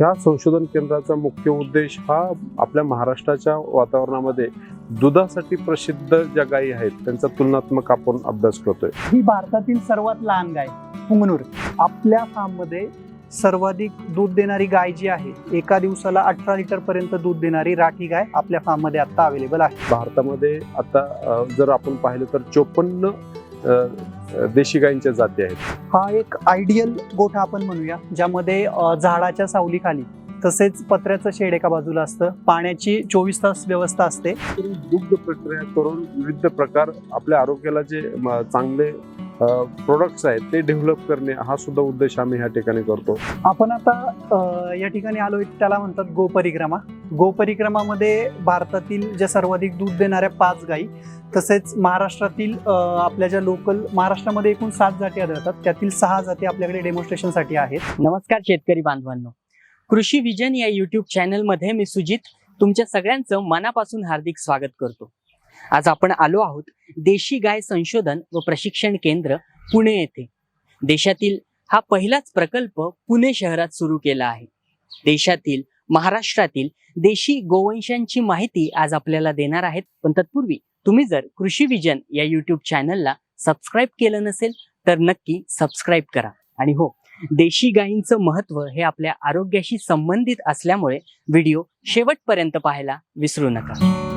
ह्या संशोधन केंद्राचा मुख्य उद्देश हा आपल्या महाराष्ट्राच्या वातावरणामध्ये दुधासाठी प्रसिद्ध ज्या गायी आहेत त्यांचा तुलनात्मक आपण अभ्यास करतोय. ही भारतातील सर्वात लहान गाय पुंगनूर. आपल्या फार्ममध्ये सर्वाधिक दूध देणारी गाय जी आहे एका दिवसाला अठरा लिटर पर्यंत दूध देणारी राठी गाय आपल्या फार्ममध्ये आता अवेलेबल आहे. भारतामध्ये आता अ, जर आपण पाहिलं तर चोपन्न देशी गायींच्या जाती आहेत. हा एक आयडियल गोठा आपण म्हणूया ज्यामध्ये अ, झाडाच्या सावलीखाली तसेच पत्र्याचं शेड एका बाजूला असतं. पाण्याची चोवीस तास व्यवस्था असते. दुग्ध प्रक्रिया करून विविध प्रकार आपल्या आरोग्याला जे म, चांगले प्रोडक्ट्स आहेत ते डेव्हलप करणे हा सुद्धा उद्देश आम्ही ह्या ठिकाणी करतो. आपण आता या ठिकाणी आलोय त्याला म्हणतात गोपरिक्रमा. गोपरिक्रमामध्ये भारतातील ज्या सर्वाधिक दूध देणाऱ्या पाच गायी तसेच महाराष्ट्रातील आपल्या ज्या लोकल महाराष्ट्रामध्ये एकूण सात जाती आढळतात. त्यातील सहा जाती आपल्याकडे डेमॉन्स्ट्रेशनसाठी आहेत. नमस्कार शेतकरी बांधवांनो. कृषी विजन या युट्यूब चॅनलमध्ये मी सुजित तुमच्या सगळ्यांचं मनापासून हार्दिक स्वागत करतो. आज आपण आलो आहोत देशी गाय संशोधन व प्रशिक्षण केंद्र पुणे येथे. देशातील हा पहिलाच प्रकल्प पुणे शहरात सुरू केला आहे. देशातील महाराष्ट्रातील देशी गोवंशांची माहिती आज आपल्याला देणार आहेत. पण तत्पूर्वी तुम्ही जर कृषी विजन या युट्यूब चॅनलला सबस्क्राईब केलं नसेल तर नक्की सबस्क्राईब करा. आणि हो देशी गायींचं महत्त्व हे आपल्या आरोग्याशी संबंधित असल्यामुळे व्हिडिओ शेवटपर्यंत पाहायला विसरू नका.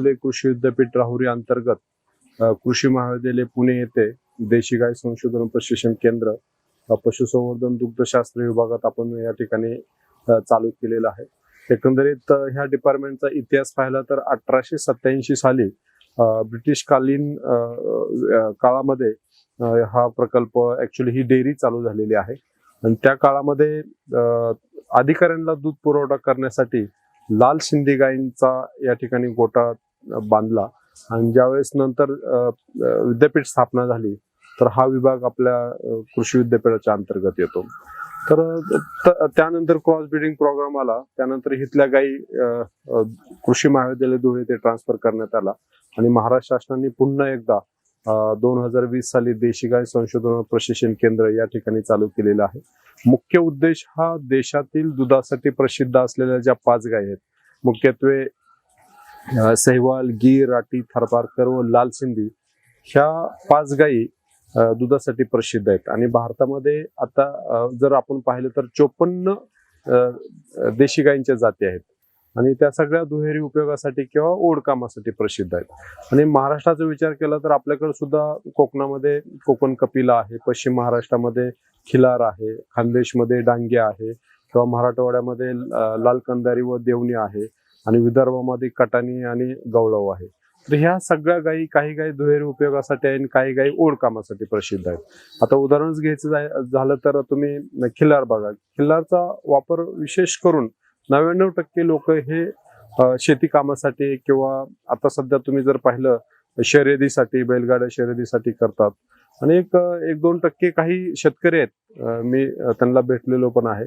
फुले कृषी विद्यापीठ राहुरी अंतर्गत कृषी महाविद्यालय पुणे येथे देशी गाय संशोधन प्रशिक्षण केंद्र पशुसंवर्धन दुग्धशास्त्र विभागात आपण या ठिकाणी चालू केलेलं आहे. एकंदरीत ह्या डिपार्टमेंटचा इतिहास पाहिला तर अठराशे सत्याऐंशी साली ब्रिटिशकालीन काळामध्ये हा प्रकल्प ऍक्च्युली ही डेअरी चालू झालेली आहे. आणि त्या काळामध्ये अधिकाऱ्यांना दूध पुरवठा करण्यासाठी लाल शिंदे गायींचा या ठिकाणी गोटा बांधला. आणि ज्यावेळेस नंतर विद्यापीठ स्थापना झाली तर हा विभाग आपल्या कृषी विद्यापीठाच्या अंतर्गत येतो. तर त्यानंतर क्रॉस ब्रिडिंग प्रोग्राम आला. त्यानंतर इथल्या गायी कृषी महाविद्यालय धुळे ते ट्रान्सफर करण्यात आला. आणि महाराष्ट्र शासनाने पुन्हा एकदा दोन हजार वीस साली देशी गाय संशोधन व प्रशिक्षण केंद्र या ठिकाणी चालू केलेलं आहे. मुख्य उद्देश हा देशातील दुधासाठी प्रसिद्ध असलेल्या ज्या पाच गाय आहेत मुख्यत्वे सहवाल गीर राठी थरपारकर व लाल सिंधी ह्या पाच गायी दुधासाठी प्रसिद्ध आहेत. आणि भारतामध्ये आता जर आपण पाहिलं तर चोपन्न देशी गायींच्या जाती आहेत. आणि त्या सगळ्या दुहेरी उपयोगासाठी किंवा ओढकामासाठी प्रसिद्ध आहेत. आणि महाराष्ट्राचा विचार केला तर आपल्याकडे सुद्धा कोकणामध्ये कोकण कपिला आहे पश्चिम महाराष्ट्रामध्ये खिलार आहे खानदेशमध्ये डांग्या आहे किंवा मराठवाड्यामध्ये लाल कंदारी व देवणी आहे. आणि विदर्भामध्ये कटाणी आणि गवळव आहे. तर ह्या सगळ्या गायी काही गायी दुहेरी उपयोगासाठी आहे आणि काही गायी ओढ कामासाठी प्रसिद्ध आहेत. आता उदाहरणच घ्यायचं झालं तर तुम्ही खिल्लार बघा. खिल्लारचा वापर विशेष करून नव्याण्णव टक्के लोक हे शेती कामासाठी किंवा आता सध्या तुम्ही जर पाहिलं शर्यतीसाठी बैलगाड्या शर्यतीसाठी करतात. आणि एक एक दोन टक्के काही शेतकरी आहेत मी त्यांना भेटलेलो पण आहे.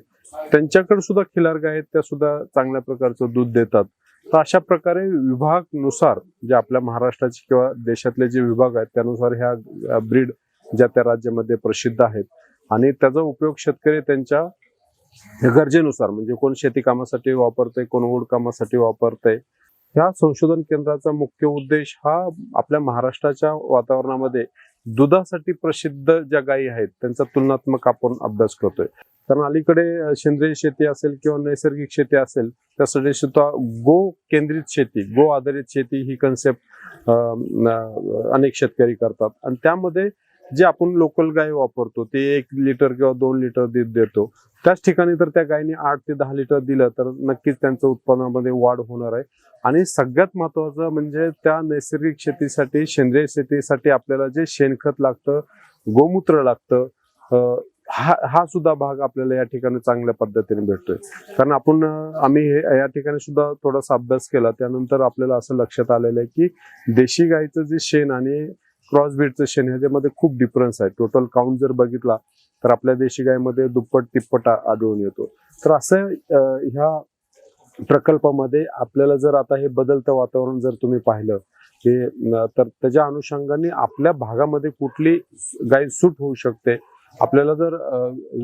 त्यांच्याकडे सुद्धा खिलार आहेत त्या सुद्धा चांगल्या प्रकारचं दूध देतात. तर अशा प्रकारे विभागनुसार जे आपल्या महाराष्ट्राचे किंवा देशातले जे विभाग आहेत त्यानुसार ह्या ब्रीड ज्या त्या राज्यामध्ये प्रसिद्ध आहेत आणि त्याचा उपयोग शेतकरी त्यांच्या गरजेनुसार म्हणजे कोण शेती कामासाठी वापरते कोण ओढ कामासाठी वापरतंय ह्या संशोधन केंद्राचा मुख्य उद्देश हा आपल्या महाराष्ट्राच्या वातावरणामध्ये दुधासाठी प्रसिद्ध ज्या गायी आहेत त्यांचा तुलनात्मक आपण अभ्यास करतोय. कारण अलीकडे सेंद्रिय शेती असेल किंवा नैसर्गिक शेती असेल त्यासाठी सुद्धा गो केंद्रित शेती गो आधारित शेती ही कन्सेप्ट अनेक शेतकरी करतात. आणि त्यामध्ये जे आपण लोकल गाय वापरतो ते एक लिटर किंवा दोन लिटर दूध देतो. त्याच ठिकाणी तर त्या गायीने आठ ते दहा लिटर दिलं तर नक्कीच त्यांचं उत्पन्नामध्ये वाढ होणार आहे. आणि सगळ्यात महत्वाचं म्हणजे त्या नैसर्गिक शेतीसाठी सेंद्रिय शेतीसाठी आपल्याला जे शेणखत लागतं गोमूत्र लागतं हा हा सुद्धा भाग आपल्याला या ठिकाणी चांगल्या पद्धतीने भेटतोय. कारण आपण आम्ही हे या ठिकाणी सुद्धा थोडासा अभ्यास केला. त्यानंतर आपल्याला असं लक्षात आलेलं आहे की देशी गाईचं जे शेण आणि क्रॉसबीडचं शेण ह्याच्यामध्ये खूप डिफरन्स आहे. टोटल काउंट जर बघितला तर आपल्या देशी गायमध्ये दुप्पट तिप्पट आढळून येतो. तर असं ह्या प्रकल्पामध्ये आपल्याला जर आता हे बदलतं वातावरण जर तुम्ही पाहिलं हे तर त्याच्या अनुषंगाने आपल्या भागामध्ये कुठली गाय सूट होऊ शकते? आपल्याला जर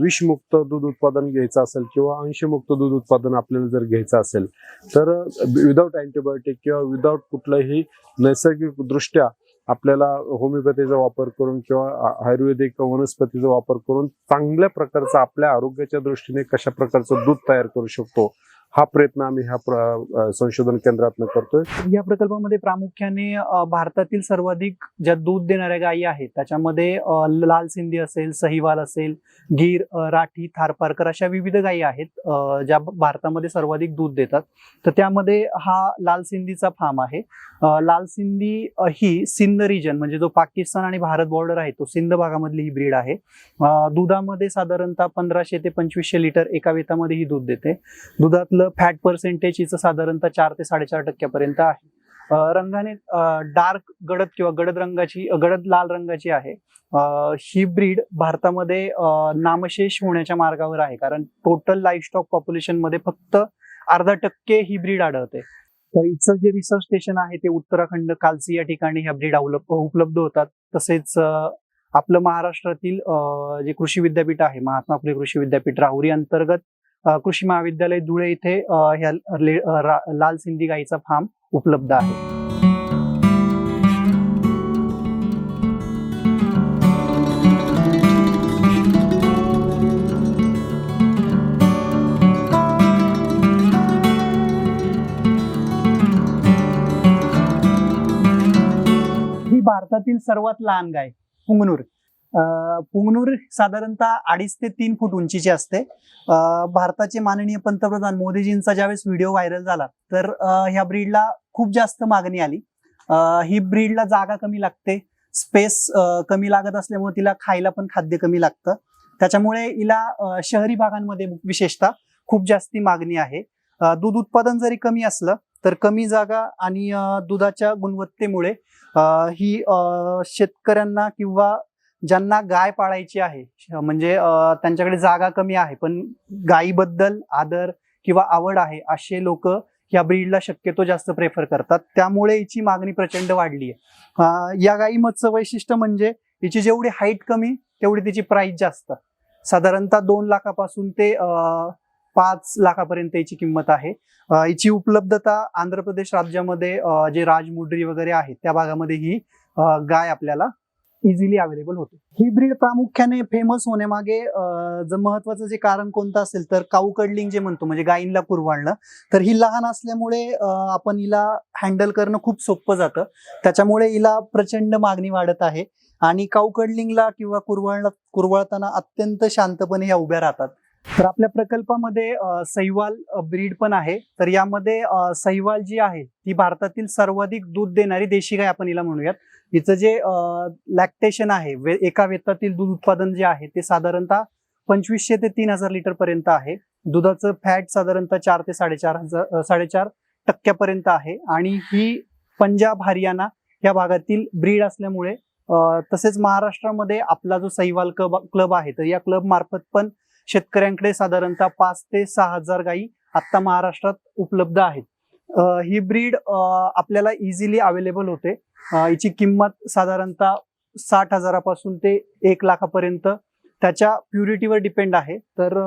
विषमुक्त दूध उत्पादन घ्यायचं असेल किंवा अंशमुक्त दूध उत्पादन आपल्याला जर घ्यायचं असेल तर विदाऊट अँटीबायोटिक किंवा विदाऊट कुठलंही नैसर्गिकदृष्ट्या आपल्याला होमिओपॅथीचा वापर करून किंवा आयुर्वेदिक वनस्पतीचा वापर करून चांगल्या प्रकारचं आपल्या आरोग्याच्या दृष्टीने कशा प्रकारचं दूध तयार करू शकतो हा प्रयत्न आम्ही ह्या संशोधन केंद्रातनं करतोय. या प्रकल्पामध्ये प्रामुख्याने भारतातील सर्वाधिक ज्या दूध देणाऱ्या गायी आहेत त्याच्यामध्ये लाल सिंधी असेल सहीवाल असेल गीर राठी थारपारकर अशा विविध गायी आहेत ज्या भारतामध्ये सर्वाधिक दूध देतात. तर त्यामध्ये हा लाल सिंधीचा फार्म आहे. लाल सिंधी ही सिंध रिजन म्हणजे जो पाकिस्तान आणि भारत बॉर्डर आहे तो सिंध भागामधली ही ब्रीड आहे. दुधामध्ये साधारणतः पंधराशे ते पंचवीसशे लिटर एका वेतामध्ये ही दूध देते. दुधातलं फॅट पर्सेंटेज हिचं साधारणतः चार ते साडेचार टक्क्यापर्यंत आहे. रंगाने डार्क गडद किंवा गडद रंगाची गडद लाल रंगाची आहे. ही ब्रीड भारतामध्ये नामशेष होण्याच्या मार्गावर आहे. कारण टोटल लाईफस्टॉक पॉप्युलेशनमध्ये फक्त अर्धा टक्के ही ब्रीड आढळते. तर इथचं जे रिसर्च स्टेशन आहे ते उत्तराखंड कालसी या ठिकाणी ह्या ब्रीड उपलब्ध होतात. तसेच आपलं महाराष्ट्रातील जे कृषी विद्यापीठ आहे महात्मा फुले कृषी विद्यापीठ राहुरी अंतर्गत कृषी महाविद्यालय धुळे इथे ह्या लाल सिंधी गाईचा फार्म उपलब्ध आहे. ही भारतातील सर्वात लहान गाय पुंगनूर पुंगनूर साधारणतः अडीच ते तीन फूट उंचीची असते. भारताचे माननीय पंतप्रधान मोदीजींचा ज्यावेळेस व्हिडिओ व्हायरल झाला तर ह्या ब्रीडला खूप जास्त मागणी आली. ही ब्रीडला जागा कमी लागते स्पेस कमी लागत असल्यामुळे तिला खायला पण खाद्य कमी लागतं. त्याच्यामुळे हिला शहरी भागांमध्ये विशेषतः खूप जास्ती मागणी आहे. दूध उत्पादन जरी कमी असलं तर कमी जागा आणि दुधाच्या गुणवत्तेमुळे ही शेतकऱ्यांना किंवा ज्यांना गाय पाळायची आहे म्हणजे त्यांच्याकडे जागा कमी आहे पण गायीबद्दल आदर किंवा आवड आहे असे लोक या ब्रीडला शक्यतो जास्त प्रेफर करतात. त्यामुळे हिची मागणी प्रचंड वाढली आहे. या गायी गायीमधचं वैशिष्ट्य म्हणजे हिची जेवढी हाईट कमी तेवढी तिची प्राइस जास्त. साधारणतः दोन लाखापासून ते अं, पाच लाखापर्यंत याची किंमत आहे. याची हिची उपलब्धता आंध्र प्रदेश राज्यामध्ये जे राजमुड्री वगैरे आहे त्या भागामध्ये ही गाय आपल्याला इझिली अवेलेबल होते. ही ब्रीड प्रामुख्याने फेमस होण्यामागे अं, जर महत्वाचं जे कारण कोणतं असेल तर काऊ कडलिंग जे म्हणतो म्हणजे गायींला कुरवाळणं. तर ही लहान असल्यामुळे आपण हिला हँडल करणं खूप सोपं जातं. त्याच्यामुळे हिला प्रचंड मागणी वाढत आहे. आणि काऊ कडलिंगला किंवा कुरवळ कुरवळताना अत्यंत शांतपणे ह्या उभ्या राहतात. तर आपल्या प्रकल्पामध्ये सहिवाल ब्रीड पण आहे. तर यामध्ये सहिवाल जी आहे ती भारतातील सर्वाधिक दूध देणारी देशी गाय आपण हिला म्हणूयात. तिचं जे लॅक्टेशन आहे वे- एका वेतातील दूध उत्पादन जे आहे ते साधारणतः पंचवीसशे ते तीन हजार लिटर पर्यंत आहे. दुधाचं फॅट साधारणतः चार ते साडेचार हजार साडेचार टक्क्यापर्यंत आहे. आणि ही पंजाब हरियाणा या भागातील ब्रीड असल्यामुळे तसेच महाराष्ट्रामध्ये आपला जो सहिवाल क्लब क्लब आहे तर या क्लब मार्फत पण शेतकऱ्यांकडे साधारणतः पाच ते सहा हजार गायी आता महाराष्ट्रात उपलब्ध आहेत. ही ब्रीड आपल्याला इझिली अवेलेबल होते. हिची किंमत साधारणतः साठ हजारापासून ते एक लाखापर्यंत त्याच्या प्युरिटीवर डिपेंड आहे. तर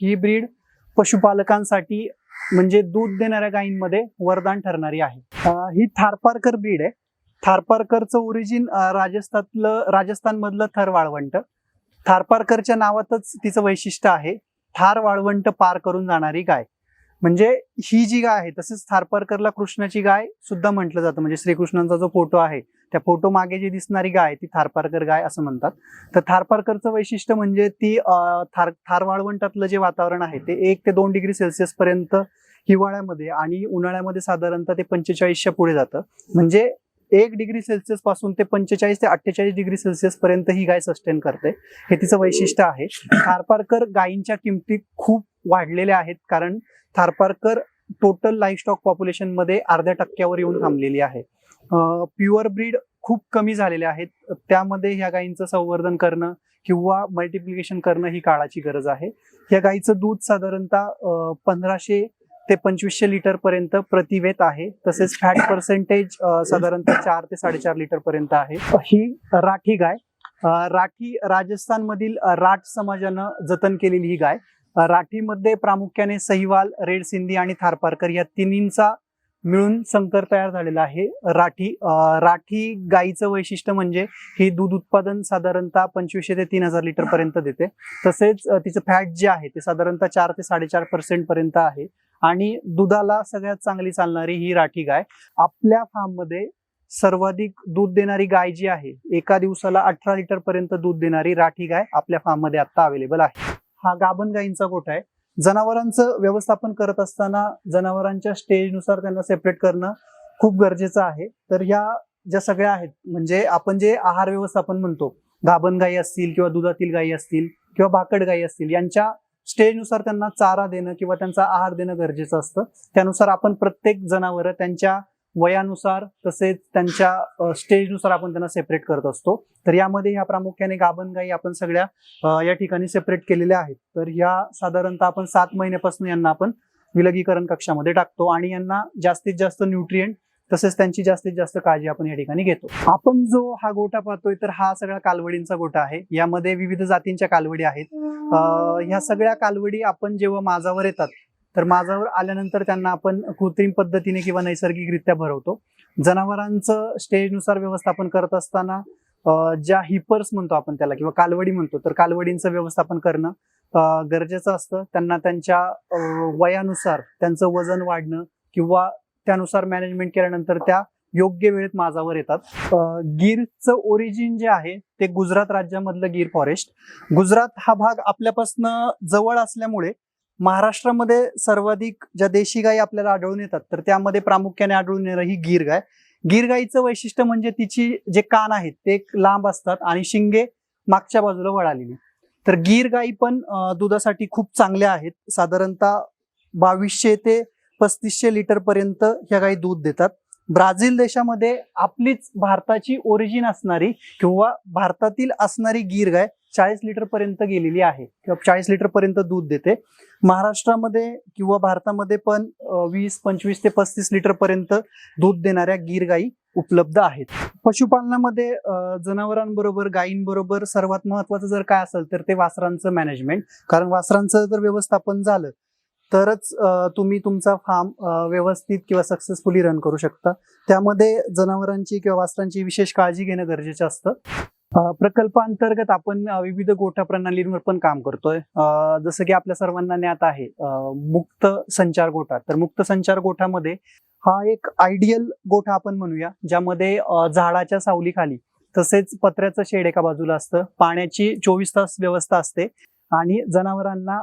ही ब्रीड पशुपालकांसाठी म्हणजे दूध देणाऱ्या गायींमध्ये वरदान ठरणारी आहे. ही थारपारकर ब्रीड आहे. थारपारकरचं ओरिजिन राजस्थानलं राजस्थानमधलं थर वाळवंट. थारपारकरच्या नावातच तिचं वैशिष्ट्य आहे. थार वाळवंट पार करून जाणारी गाय. म्हणजे ही जी गाय आहे तसेच थारपारकरला कृष्णाची गाय सुद्धा म्हटलं जातं. म्हणजे श्रीकृष्णांचा जो फोटो आहे त्या फोटो मागे जी दिसणारी गाय ती थारपारकर गाय असं म्हणतात. तर थारपारकरचं वैशिष्ट्य म्हणजे ती थार थार वाळवंटातलं जे वातावरण आहे ते एक ते दोन डिग्री सेल्सिअस पर्यंत हिवाळ्यामध्ये आणि उन्हाळ्यामध्ये साधारणतः ते पंचेचाळीसच्या पुढे जातं. म्हणजे एक डिग्री सेल्सिअसपासून ते पंचेचाळीस ते अठ्ठेचाळीस डिग्री सेल्सिअस पर्यंत ही गाय सस्टेन करते. हे तिचं वैशिष्ट्य आहे. थारपारकर गायींच्या किमती खूप वाढलेल्या आहेत कारण थारपारकर टोटल लाईफ स्टॉक पॉप्युलेशनमध्ये अर्ध्या टक्क्यावर येऊन थांबलेली आहे. प्युअर ब्रीड खूप कमी झालेले आहेत. त्यामध्ये ह्या गायींचं संवर्धन करणं किंवा मल्टिप्लिकेशन करणं ही काळाची गरज आहे. या गायीचं दूध साधारणतः पंधराशे ते पंचवीसशे लिटर पर्यंत प्रतिवेत आहे. तसेच फॅट पर्सेंटेज साधारणतः चार ते साडेचार लिटर पर्यंत आहे. ही राठी गाय राठी राजस्थानमधील मधील राठ समाजानं जतन केलेली ही गाय. राठीमध्ये प्रामुख्याने सहिवाल रेड सिंधी आणि थारपारकर या तिन्हींचा मिळून संकर तयार झालेला आहे. राठी राठी गाईचं वैशिष्ट्य म्हणजे ही दूध उत्पादन साधारणतः पंचवीसशे ते तीन हजार लिटर पर्यंत देते. तसेच तिचं फॅट जे आहे ते साधारणतः चार ते साडेचार पर्सेंट पर्यंत आहे. आणि दुधाला सगळ्यात चांगली चालणारी ही राठी गाय. आपल्या फार्ममध्ये सर्वाधिक दूध देणारी गाय जी आहे एका दिवसाला अठरा लिटर पर्यंत दूध देणारी राठी गाय आपल्या फार्ममध्ये आता अवेलेबल आहे. हा गाभण गायींचा गोठा आहे. जनावरांचं व्यवस्थापन करत असताना जनावरांच्या स्टेजनुसार त्यांना सेपरेट करणं खूप गरजेचं आहे. तर ह्या ज्या सगळ्या आहेत म्हणजे आपण जे आहार व्यवस्थापन म्हणतो गाभण गायी असतील किंवा दुधातील गायी असतील किंवा भाकड गायी असतील यांच्या स्टेजनुसार त्यांना चारा देणं किंवा त्यांचा आहार देणं गरजेचं असतं. त्यानुसार आपण प्रत्येक जनावर त्यांच्या वयानुसार तसेच त्यांच्या स्टेजनुसार आपण त्यांना सेपरेट करत असतो. तर यामध्ये ह्या प्रामुख्याने गाभण गाई आपण सगळ्या या ठिकाणी सेपरेट केलेल्या आहेत. तर ह्या साधारणतः आपण सात महिन्यापासून यांना आपण विलगीकरण कक्षामध्ये टाकतो आणि यांना जास्तीत जास्त न्यूट्रिएंट तसेच त्यांची जास्तीत जास्त काळजी आपण या ठिकाणी घेतो. आपण जो हा गोठा पाहतोय तर हा सगळा कालवडींचा गोठा आहे. यामध्ये विविध जातींच्या कालवडी आहेत. ह्या सगळ्या कालवडी आपण जेव्हा माझावर येतात तर माझावर आल्यानंतर त्यांना आपण कृत्रिम पद्धतीने किंवा नैसर्गिकरित्या भरवतो. जनावरांचं स्टेजनुसार व्यवस्थापन करत असताना ज्या हिपर्स म्हणतो आपण त्याला किंवा कालवडी म्हणतो तर कालवडींचं व्यवस्थापन करणं गरजेचं असतं. त्यांना त्यांच्या वयानुसार त्यांचं वजन वाढणं किंवा त्यानुसार मॅनेजमेंट केल्यानंतर त्या योग्य वेळेत माझावर येतात. गीरचं ओरिजिन जे आहे ते गुजरात राज्यामधलं गीर फॉरेस्ट गुजरात हा भाग आपल्यापासनं जवळ असल्यामुळे महाराष्ट्रामध्ये सर्वाधिक ज्या देशी गायी आपल्याला आढळून येतात तर त्यामध्ये प्रामुख्याने आढळून येणार ही गीर गाय. गीर गाईचं वैशिष्ट्य म्हणजे तिची जे कान आहेत ते एक लांब असतात आणि शिंगे मागच्या बाजूला वळालेली. तर गीर गाई पण दुधासाठी खूप चांगल्या आहेत. साधारणतः बावीसशे ते पस्तीसशे लिटर पर्यंत ह्या गाई दूध देतात. ब्राझील देशामध्ये आपलीच भारताची ओरिजिन असणारी किंवा भारतातील असणारी गीर गाय चाळीस लिटर पर्यंत गेलेली आहे. किंवा चाळीस लिटर पर्यंत दूध देते. महाराष्ट्रामध्ये किंवा भारतामध्ये पण वीस पंचवीस ते पस्तीस लिटर पर्यंत दूध देणाऱ्या गीर गाई उपलब्ध आहेत. पशुपालनामध्ये जनावरांबरोबर गायींबरोबर सर्वात महत्वाचं जर काय असेल तर ते वासरांचं मॅनेजमेंट कारण वासरांचं जर व्यवस्थापन झालं तरच तुम्ही तुमचा फार्म व्यवस्थित किंवा सक्सेसफुली रन करू शकता. त्यामध्ये जनावरांची किंवा वासरांची विशेष काळजी घेणं गरजेचं असतं. प्रकल्पांतर्गत आपण विविध गोठा प्रणालींवर पण काम करतोय. जसं की आपल्या सर्वांना ज्ञात आहे मुक्त संचार गोठा. तर मुक्त संचार गोठामध्ये हा एक आयडियल गोठा आपण म्हणूया ज्यामध्ये झाडाच्या सावलीखाली तसेच पत्र्याचं शेड एका बाजूला असतं. पाण्याची चोवीस तास व्यवस्था असते आणि जनावरांना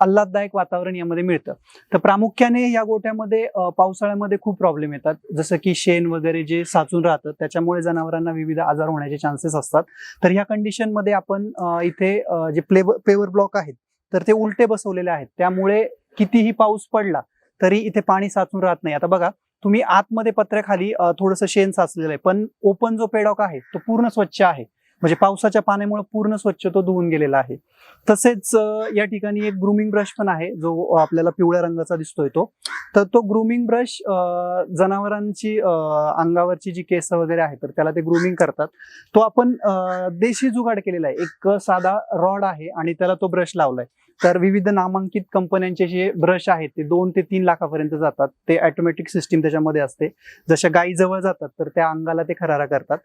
आल्हाददायक वातावरण यामध्ये मिळतं. तर प्रामुख्याने या गोठ्यामध्ये पावसाळ्यामध्ये खूप प्रॉब्लेम येतात. जसं की शेण वगैरे जे साचून राहतं त्याच्यामुळे जनावरांना विविध आजार होण्याचे चान्सेस असतात. तर ह्या कंडिशनमध्ये आपण इथे जे प्ले पेवर ब्लॉक आहेत तर ते उलटे बसवलेले आहेत. त्यामुळे कितीही पाऊस पडला तरी इथे पाणी साचून राहत नाही. आता बघा तुम्ही आतमध्ये पत्र्याखाली थोडंसं शेण साचलेलं आहे पण ओपन जो पेडॉक आहे तो पूर्ण स्वच्छ आहे. म्हणजे पावसाच्या पाण्यामुळे पूर्ण स्वच्छ तो धुवून गेलेला आहे. तसेच या ठिकाणी एक ग्रुमिंग ब्रश पण आहे जो आपल्याला पिवळ्या रंगाचा दिसतोय तो. तर तो ग्रुमिंग ब्रश जनावरांची अंगावरची जी केस वगैरे आहे तर त्याला ते ग्रुमिंग करतात. तो आपण देशी जुगाड केलेला आहे. एक साधा रॉड आहे आणि त्याला तो ब्रश लावलाय. तर विविध नामांकित कंपन्यांचे जे ब्रश आहेत ते दोन ते तीन लाखापर्यंत जातात. ते ऑटोमॅटिक सिस्टीम त्याच्यामध्ये असते. जशा गायी जवळ जातात तर त्या अंगाला ते खरारा करतात.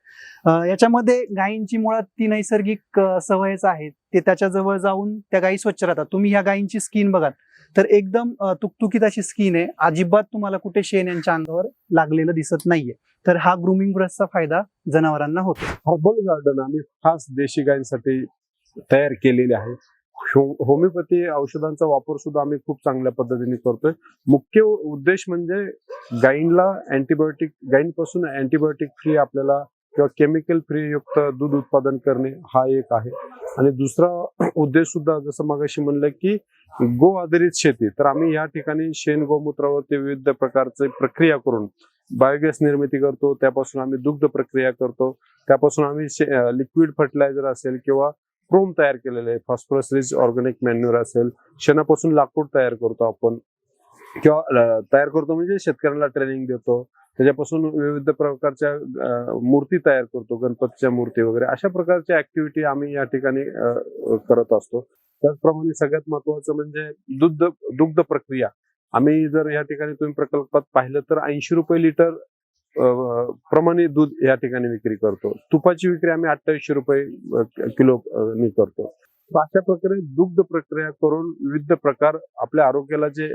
याच्यामध्ये गायींची मुळात ती नैसर्गिक सवयच आहे. ते त्याच्याजवळ जाऊन त्या गायी स्वच्छ राहतात. तुम्ही ह्या गायींची स्किन बघाल तर एकदम तुकतुकीत अशी स्किन आहे. अजिबात तुम्हाला कुठे शेण यांच्या अंगावर लागलेलं दिसत नाहीये. तर हा ग्रुमिंग ब्रशचा फायदा जनावरांना होतो. हर्बल गार्डन आम्ही खास देशी गायींसाठी तयार केलेले आहे. हो- होमिओपॅथी औषधांचा वापर सुद्धा आम्ही खूप चांगल्या पद्धतीने करतोय. मुख्य उद्देश म्हणजे गाईनला अँटीबायोटिक गाईनपासून अँटीबायोटिक फ्री आपल्याला किंवा केमिकल फ्री युक्त दूध उत्पादन करणे हा एक आहे. आणि दुसरा उद्देश सुद्धा जसं मगाशी म्हणलं की गो आधारित शेती तर आम्ही या ठिकाणी शेण गोमूत्रावरती विविध प्रकारचे प्रक्रिया करून बायोगॅस निर्मिती करतो त्यापासून आम्ही दुग्ध प्रक्रिया करतो त्यापासून आम्ही लिक्विड फर्टिलायझर असेल किंवा क्रोम तयार केलेले आहे. फॉस्फरस रिच ऑर्गॅनिक मॅन्युअर असेल शेणापासून लाकूड तयार करतो आपण. किंवा तयार करतो म्हणजे शेतकऱ्यांना ट्रेनिंग देतो. त्याच्यापासून विविध प्रकारच्या मूर्ती तयार करतो. गणपतीच्या मूर्ती वगैरे. अशा प्रकारच्या ऍक्टिव्हिटी आम्ही या ठिकाणी करत असतो. त्याचप्रमाणे सगळ्यात महत्वाचं म्हणजे दुग्ध दुग्ध प्रक्रिया. आम्ही जर या ठिकाणी तुम्ही प्रकल्पात पाहिलं तर ऐंशी रुपये लिटर प्रमाणे दूध या ठिकाणी विक्री करतो. तुपाची विक्री आम्ही अठ्ठावीसशे रुपये किलो नी करतो. तर अशा प्रकारे दुग्ध प्रक्रिया करून विविध प्रकार आपल्या आरोग्याला जे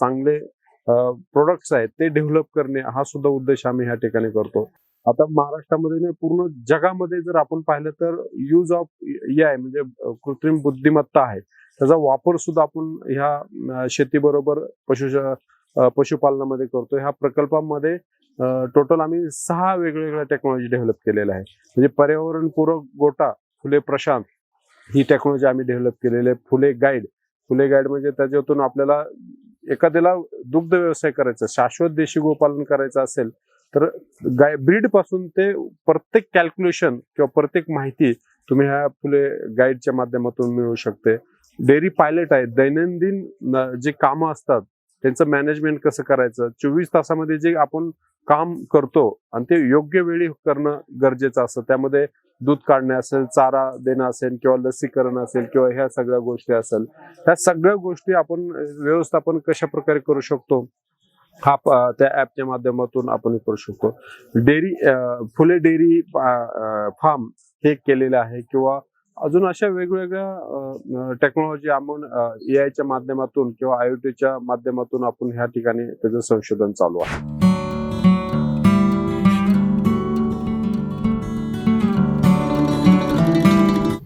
चांगले प्रोडक्ट्स आहेत ते डेव्हलप करणे हा सुद्धा उद्देश आम्ही ह्या ठिकाणी करतो. आता महाराष्ट्रामध्ये नाही पूर्ण जगामध्ये जर आपण पाहिलं तर यूज ऑफ आय म्हणजे कृत्रिम बुद्धिमत्ता आहे. त्याचा वापर सुद्धा आपण ह्या शेतीबरोबर पशु पशुपालनामध्ये करतो ह्या प्रकल्पामध्ये टोटल आम्ही सहा वेगवेगळ्या टेक्नॉलॉजी डेव्हलप केलेल्या आहे म्हणजे पर्यावरणपूरक गोटा फुले प्रशांत ही टेक्नॉलॉजी आम्ही डेव्हलप केलेली आहे. फुले गाईड फुले गाईड म्हणजे त्याच्यातून आपल्याला एखाद्याला दुग्ध व्यवसाय करायचा शाश्वत देशी गोपालन करायचं असेल तर गाय ब्रीडपासून ते प्रत्येक कॅल्क्युलेशन किंवा प्रत्येक माहिती तुम्ही ह्या फुले गाईडच्या माध्यमातून मिळू शकते. डेअरी पायलट आहे दैनंदिन जे कामं असतात त्यांचं मॅनेजमेंट कसं करायचं? चोवीस तासामध्ये जे आपण काम करतो आणि ते योग्य वेळी करणं गरजेचं असतं. त्यामध्ये दूध काढणे असेल चारा देणं असेल किंवा लसीकरण असेल किंवा ह्या सगळ्या गोष्टी असेल ह्या सगळ्या गोष्टी आपण व्यवस्थापन कशा प्रकारे करू शकतो? हा त्या ऍपच्या माध्यमातून आपण करू शकतो. डेअरी फुले डेअरी फार्म हे केलेलं आहे किंवा अजून अशा वेगवेगळ्या टेक्नॉलॉजी आपण ए च्या माध्यमातून किंवा आयओटीच्या माध्यमातून आपण ह्या ठिकाणी त्याचं संशोधन चालू आहे.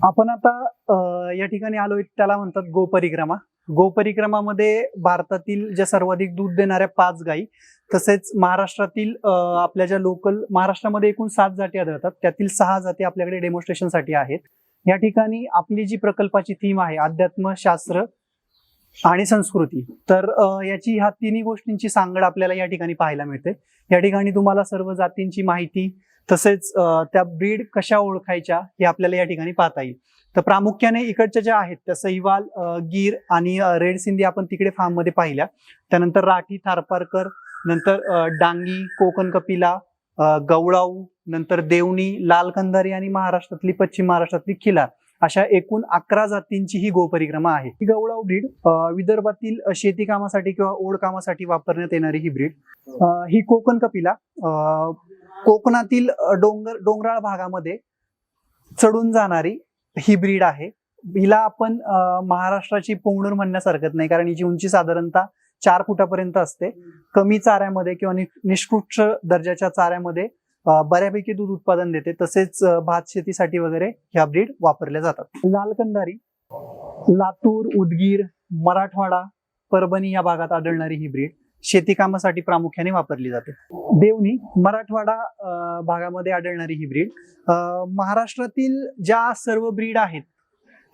आपण आता या ठिकाणी आलो त्याला म्हणतात गोपरिक्रमा. गोपरिक्रमामध्ये भारतातील ज्या सर्वाधिक दूध देणाऱ्या पाच गायी तसेच महाराष्ट्रातील आपल्या ज्या लोकल महाराष्ट्रामध्ये एकूण सात जाती आढळतात. त्यातील सहा जाती आपल्याकडे डेमॉन्स्ट्रेशनसाठी आहेत. या ठिकाणी आपली जी प्रकल्पाची थीम आहे अध्यात्म शास्त्र आणि संस्कृती तर याची ह्या तिन्ही गोष्टींची सांगड आपल्याला या ठिकाणी पाहायला मिळते. या ठिकाणी तुम्हाला सर्व जातींची माहिती तसेच त्या ब्रीड कशा ओळखायच्या हे आपल्याला या ठिकाणी पाहता येईल. तर प्रामुख्याने इकडच्या ज्या आहेत त्या सहिवाल गीर आणि रेड सिंधी आपण तिकडे फार्ममध्ये पाहिल्या. त्यानंतर राठी थारपारकर नंतर डांगी कोकण कपिला गवळाऊ नंतर देवणी लाल कंधारी आणि महाराष्ट्रातली पश्चिम महाराष्ट्रातली खिलार अशा एकूण अकरा जातींची ही गोपरिक्रमा आहे. ही गवळाऊ ब्रीड विदर्भातील शेती कामासाठी किंवा ओढ कामासाठी वापरण्यात येणारी ही ब्रीड. ही कोकण कपिला अ, कोकणातील डोंगर डोंगराळ भागामध्ये चढून जाणारी ही ब्रीड आहे. हिला आपण महाराष्ट्राची पोंगणूर म्हणण्यास हरकत नाही कारण हिची उंची साधारणतः चार फुटापर्यंत असते. कमी चाऱ्यामध्ये किंवा नि- निष्कृष्ट दर्जाच्या चाऱ्यामध्ये बऱ्यापैकी दूध उत्पादन देते. तसेच भात शेतीसाठी वगैरे ह्या ब्रीड वापरल्या जातात. लालकंदारी लातूर उदगीर मराठवाडा परभणी या भागात आढळणारी ही ब्रीड शेती कामासाठी प्रामुख्याने वापरली जाते. देवणी मराठवाडा भागामध्ये आढळणारी ही ब्रीड महाराष्ट्रातील ज्या सर्व ब्रीड आहेत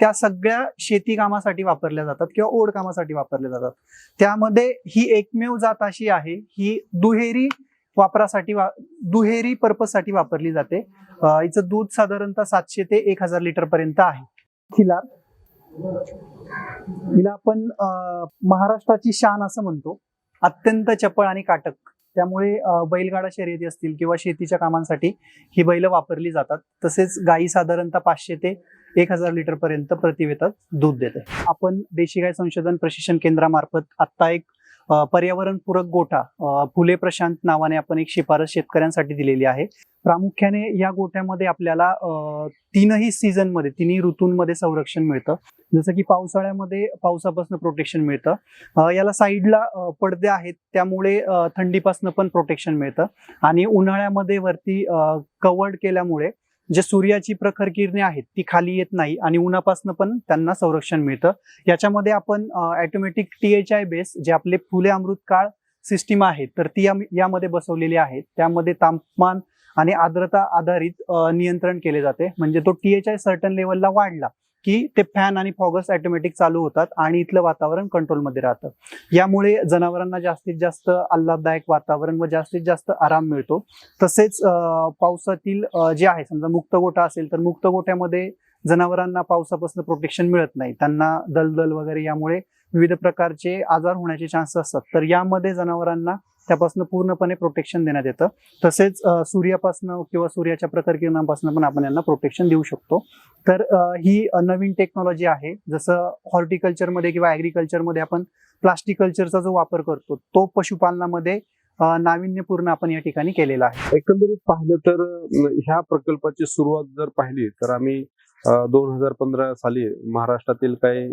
त्या सगळ्या शेती कामासाठी वापरल्या जातात किंवा ओढ कामासाठी वापरल्या जातात. त्यामध्ये ही एकमेव जात अशी आहे ही दुहेरी वापरासाठी वा दुहेरी पर्पजसाठी वापरली जाते. हिचं दूध साधारणतः सातशे ते एक हजार लिटर पर्यंत आहे. खिलार. हिला आपण महाराष्ट्राची शान असं म्हणतो. अत्यंत चपळ आणि काटक. त्यामुळे बैलगाडा शर्यती असतील किंवा शेतीच्या कामांसाठी ही बैल वापरली जातात. तसेच गायी साधारणतः पाचशे ते एक हजार लिटर पर्यंत प्रतिवेतात दूध देते. आपण देशी गाय संशोधन प्रशिक्षण केंद्रामार्फत आत्ता एक पर्यावरणपूरक गोठा फुले प्रशांत नावाने आपण एक शिफारस शेतकऱ्यांसाठी दिलेली आहे. प्रामुख्याने या गोठ्यामध्ये आपल्याला तीनही सीझनमध्ये तिन्ही ऋतूंमध्ये संरक्षण मिळतं. जसं की पावसाळ्यामध्ये पावसापासून प्रोटेक्शन मिळतं. याला साईडला पडदे आहेत त्यामुळे थंडीपासून पण प्रोटेक्शन मिळतं. आणि उन्हाळ्यामध्ये वरती कवर्ड केल्यामुळे जे सूर्याची प्रखर किरणे आहेत ती खाली येत नाही आणि उन्हापासून पण त्यांना संरक्षण मिळतं. याच्यामध्ये आपण automatic T H I base जे आपले फुले अमृत काळ सिस्टीम आहे तर ती यामध्ये बसवलेली आहे. त्यामध्ये तापमान आणि आर्द्रता आधारित नियंत्रण केले जाते. म्हणजे तो टी एच आय सर्टन लेवलला वाढला. की ते फॅन आणि फॉगस ऑटोमॅटिक चालू होतात आणि इथलं वातावरण कंट्रोलमध्ये राहतं. यामुळे जनावरांना जास्तीत जास्त आल्हाददायक वातावरण व जास्तीत जास्त आराम मिळतो. तसेच पावसातील जे आहे समजा मुक्त गोठा असेल तर मुक्त गोठ्यामध्ये जनावरांना पावसापासून प्रोटेक्शन मिळत नाही. त्यांना दलदल वगैरे यामुळे विविध प्रकारचे आजार होण्याचे चान्सेस असतात. तर यामध्ये जनावरांना त्यापासून पूर्णपणे प्रोटेक्शन देण्यात येतं. तसेच सूर्यापासून किंवा सूर्याच्या प्रकरकिरणांपासून पण आपण यांना प्रोटेक्शन देऊ शकतो. तर ही नवीन टेक्नॉलॉजी आहे. जसं हॉर्टिकल्चरमध्ये किंवा ॲग्रिकल्चरमध्ये आपण प्लास्टिक कल्चरचा जो वापर करतो तो पशुपालनामध्ये नाविन्यपूर्ण आपण या ठिकाणी केलेला आहे. एकंदरीत पाहिलं तर ह्या प्रकल्पाची सुरुवात जर पाहिली तर आम्ही दोन हजार पंधरा साली महाराष्ट्रातील काही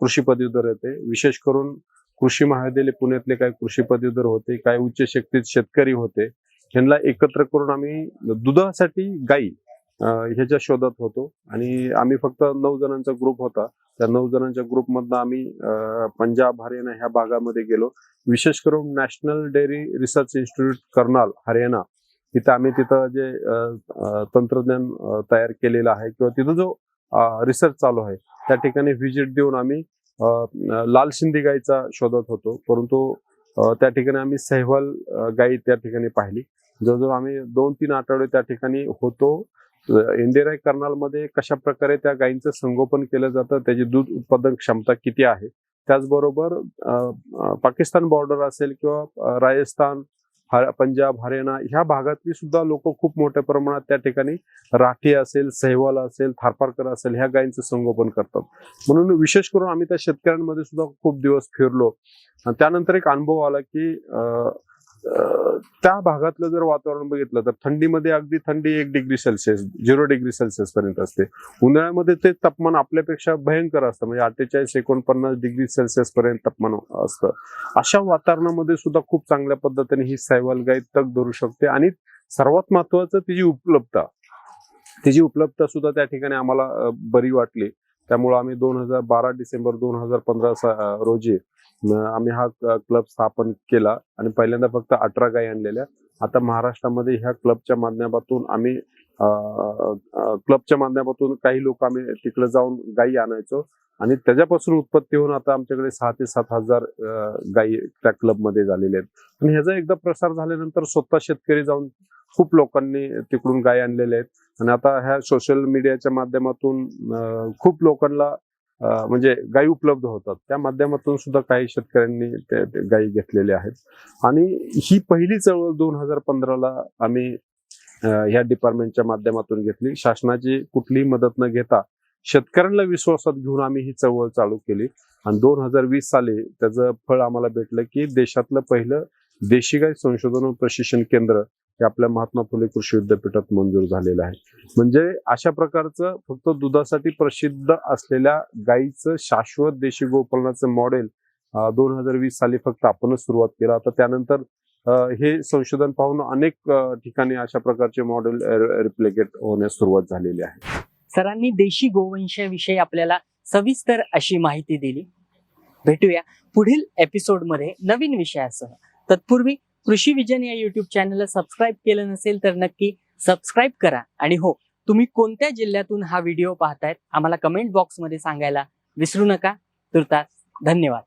कृषी पदवीधर येते. विशेष करून कृषी महाविद्यालय पुण्यातले काही कृषी पदवीधर होते काही उच्च शक्तीत शेतकरी होते ह्यांना एकत्र करून आम्ही दुधासाठी गाई ह्याच्या शोधात होतो. आणि आम्ही फक्त नऊ जणांचा ग्रुप होता. त्या नऊ जणांच्या ग्रुपमधनं आम्ही पंजाब हरियाणा ह्या भागामध्ये गेलो. विशेष करून national dairy research institute Karnal Haryana तिथं आम्ही तिथं जे तंत्रज्ञान तयार केलेलं आहे किंवा तिथं जो रिसर्च चालू आहे त्या ठिकाणी व्हिजिट देऊन आम्ही लाल शिंदे गायीचा शोधत होतो. परंतु त्या ठिकाणी आम्ही सहवाल गायी त्या ठिकाणी पाहिली. जवळजवळ आम्ही दोन तीन आठवडे त्या ठिकाणी होतो. इंडिराय कर्नालमध्ये कशा प्रकारे त्या गायींचं संगोपन केलं जातं त्याची दूध उत्पादन क्षमता किती आहे? त्याचबरोबर पाकिस्तान बॉर्डर असेल किंवा राजस्थान हर- पंजाब हरियाणा ह्या भागातली सुद्धा लोक खूप मोठ्या प्रमाणात त्या ठिकाणी राठी असेल सहवाल असेल थारपारकर असेल ह्या गायींचं संगोपन करतात. म्हणून विशेष करून आम्ही त्या शेतकऱ्यांमध्ये सुद्धा खूप दिवस फिरलो. त्यानंतर एक अनुभव आला की अं, त्या भागातलं जर वातावरण बघितलं तर थंडीमध्ये अगदी थंडी एक degree Celsius zero degree Celsius पर्यंत असते. उन्हाळ्यामध्ये ते तापमान आपल्यापेक्षा भयंकर असतं म्हणजे अठ्ठेचाळीस एकोणपन्नास डिग्री सेल्सिअस पर्यंत तापमान असतं. अशा वातावरणामध्ये सुद्धा खूप चांगल्या पद्धतीने ही सैवाल गाय तग धरू शकते आणि सर्वात महत्वाचं तिची उपलब्धता. तिची उपलब्धता सुद्धा त्या ठिकाणी आम्हाला बरी वाटली. त्यामुळे आम्ही दोन हजार बारा डिसेंबर दोन हजार पंधरा रोजी आम्ही हा क्लब स्थापन केला आणि पहिल्यांदा फक्त अठरा गायी आणलेल्या. आता महाराष्ट्रामध्ये ह्या क्लबच्या माध्यमातून आम्ही क्लबच्या माध्यमातून काही लोक आम्ही तिकडे जाऊन गायी आणायचो. आणि त्याच्यापासून उत्पत्ती होऊन आता आमच्याकडे सहा ते सात हजार गाई गायी त्या क्लबमध्ये झालेले आहेत. आणि ह्याचा एकदा प्रसार झाल्यानंतर स्वतः शेतकरी जाऊन खूप लोकांनी तिकडून गाई आणलेल्या आहेत. आणि आता ह्या सोशल मीडियाच्या माध्यमातून खूप लोकांना म्हणजे गायी उपलब्ध होतात. त्या माध्यमातून सुद्धा काही शेतकऱ्यांनी गायी घेतलेल्या आहेत. आणि ही पहिली चळवळ दोन हजार पंधराला आम्ही ह्या डिपार्टमेंटच्या माध्यमातून घेतली. शासनाची कुठलीही मदत न घेता शेतकऱ्यांना विश्वासात घेऊन आम्ही ही चळवळ चालू केली. आणि दोन हजार वीस साली त्याचं फळ आम्हाला भेटलं की देशातलं पहिलं देशी गाय संशोधन व प्रशिक्षण केंद्र हे आपल्या महात्मा फुले कृषी विद्यापीठात मंजूर झालेलं आहे. म्हणजे अशा प्रकारचं फक्त दुधासाठी प्रसिद्ध असलेल्या गायीचं शाश्वत देशी गोपालनाचं मॉडेल दोन हजार वीस साली फक्त आपणच सुरुवात केला. आता त्यानंतर हे संशोधन पाहून अनेक ठिकाणी अशा प्रकारचे मॉडेल रिप्लिकेट होण्यास सुरुवात झालेली आहे. सरांनी देशी गोवंशाविषयी आपल्याला सविस्तर अशी माहिती दिली. भेटूया पुढील एपिसोडमध्ये नवीन विषयासह. तत्पूर्वी कृषी विजन या युट्यूब चॅनलला सबस्क्राईब केलं नसेल तर नक्की सबस्क्राईब करा. आणि हो तुम्ही कोणत्या जिल्ह्यातून हा व्हिडिओ पाहतायत आम्हाला कमेंट बॉक्समध्ये सांगायला विसरू नका. तुर्तास धन्यवाद.